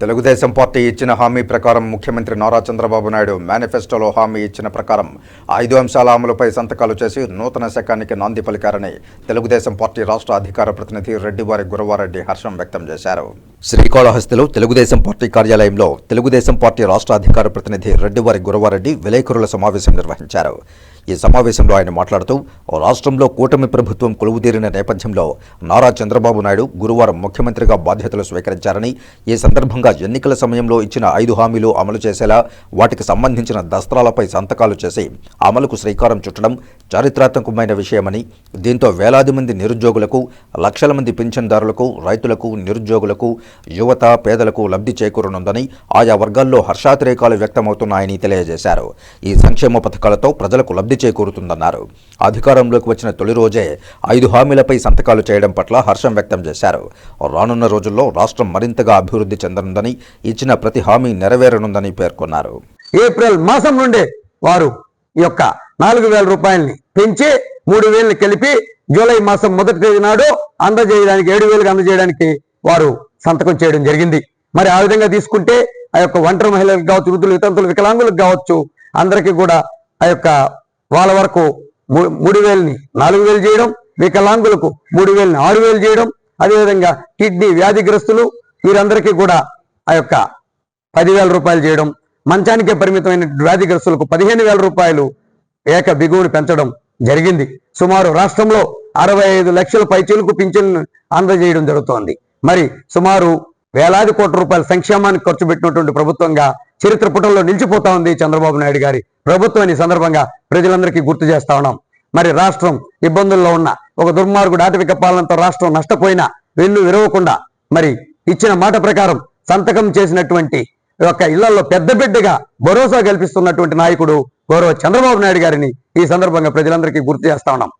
Telugu Desam party ఇచ్చిన హామీ ప్రకారం ముఖ్యమంత్రి నారా చంద్రబాబు నాయుడు మేనిఫెస్టోలో హామీ ఇచ్చిన ప్రకారం ఐదు అంశాల అమలుపై సంతకాలు చేసి నూతన శకానికి నాంది పలికారని తెలుగుదేశం పార్టీ రాష్ట్ర అధికార ప్రతినిధి రెడ్డివారి గురవారెడ్డి హర్షం వ్యక్తం చేశారు. శ్రీకాళహస్తిలో తెలుగుదేశం పార్టీ కార్యాలయంలో తెలుగుదేశం పార్టీ రాష్ట్ర అధికార ప్రతినిధి రెడ్డివారి గురవారెడ్డి విలేకరుల సమావేశం నిర్వహించారు. ఈ సమావేశంలో ఆయన మాట్లాడుతూ రాష్ట్రంలో కూటమి ప్రభుత్వం కొలువుదీరిన నేపథ్యంలో నారా చంద్రబాబు నాయుడు గురువారం ముఖ్యమంత్రిగా బాధ్యతలు స్వీకరించారని ఈ సందర్భంగా ఎన్నికల సమయంలో ఇచ్చిన ఐదు హామీలు అమలు చేసేలా వాటికి సంబంధించిన దస్త్రాలపై సంతకాలు చేసి అమలుకు శ్రీకారం చుట్టడం చారిత్రాత్మకమైన విషయమని దీంతో వేలాది మంది నిరుద్యోగులకు లక్షల మంది పింఛన్దారులకు రైతులకు నిరుద్యోగులకు యువత పేదలకు లబ్ధి చేకూరనుందని ఆయా వర్గాల్లో హర్షాతిరేకాలు వ్యక్తమవుతున్నాయని తెలియజేశారు. ఈ సంక్షేమ పథకాలతో ప్రజలకు లబ్ధి చేకూరుతుందన్నారు. అధికారంలోకి వచ్చిన తొలి రోజే ఐదు హామీలపై సంతకాలు చేయడం పట్ల హర్షం వ్యక్తం చేశారు. రానున్న రోజుల్లో రాష్ట్రం మరింతగా అభివృద్ధి చెందనుందని ఇచ్చిన ప్రతి హామీ నెరవేరనుందని పేర్కొన్నారు. ఏప్రిల్ మాసం నుండే వారు ఈ యొక్క నాలుగు వేల రూపాయల్ని పెంచి మూడు వేలని కలిపి జూలై మాసం మొదటి తేదీ నాడు అందజేయడానికి ఏడు వేలకు అందజేయడానికి వారు సంతకం చేయడం జరిగింది. మరి ఆ విధంగా తీసుకుంటే ఆ యొక్క ఒంటరి మహిళలకు కావచ్చు వృద్ధులు వితంతులు వికలాంగులకు కావచ్చు అందరికీ కూడా ఆ యొక్క వాళ్ళ వరకు మూడు వేలని నాలుగు వేలు చేయడం వికలాంగులకు మూడు వేలని ఆరు వేలు చేయడం అదేవిధంగా కిడ్నీ వ్యాధిగ్రస్తులు వీరందరికీ కూడా ఆ యొక్క పదివేల రూపాయలు చేయడం మంచానికే పరిమితమైన వ్యాధిగ్రస్తులకు పదిహేను వేల రూపాయలు ఏక బిగువును పెంచడం జరిగింది. సుమారు రాష్ట్రంలో అరవై ఐదు లక్షల పైచీలకు పింఛన్ అందజేయడం జరుగుతోంది. మరి సుమారు వేలాది కోట్ల రూపాయల సంక్షేమానికి ఖర్చు పెట్టినటువంటి ప్రభుత్వంగా చరిత్ర పుటంలో నిలిచిపోతా ఉంది చంద్రబాబు నాయుడు గారి ప్రభుత్వం ఈ సందర్భంగా ప్రజలందరికీ గుర్తు చేస్తా ఉన్నాం. మరి రాష్ట్రం ఇబ్బందుల్లో ఉన్న ఒక దుర్మార్గుడు ఆటవిక పాలనతో రాష్ట్రం నష్టపోయినా వెన్ను విరవకుండా మరి ఇచ్చిన మాట ప్రకారం సంతకం చేసినటువంటి యొక్క ఇళ్ళలో పెద్ద బిడ్డగా భరోసా కల్పిస్తున్నటువంటి నాయకుడు గౌరవ చంద్రబాబు నాయుడు గారిని ఈ సందర్భంగా ప్రజలందరికీ గుర్తు చేస్తా ఉన్నాం.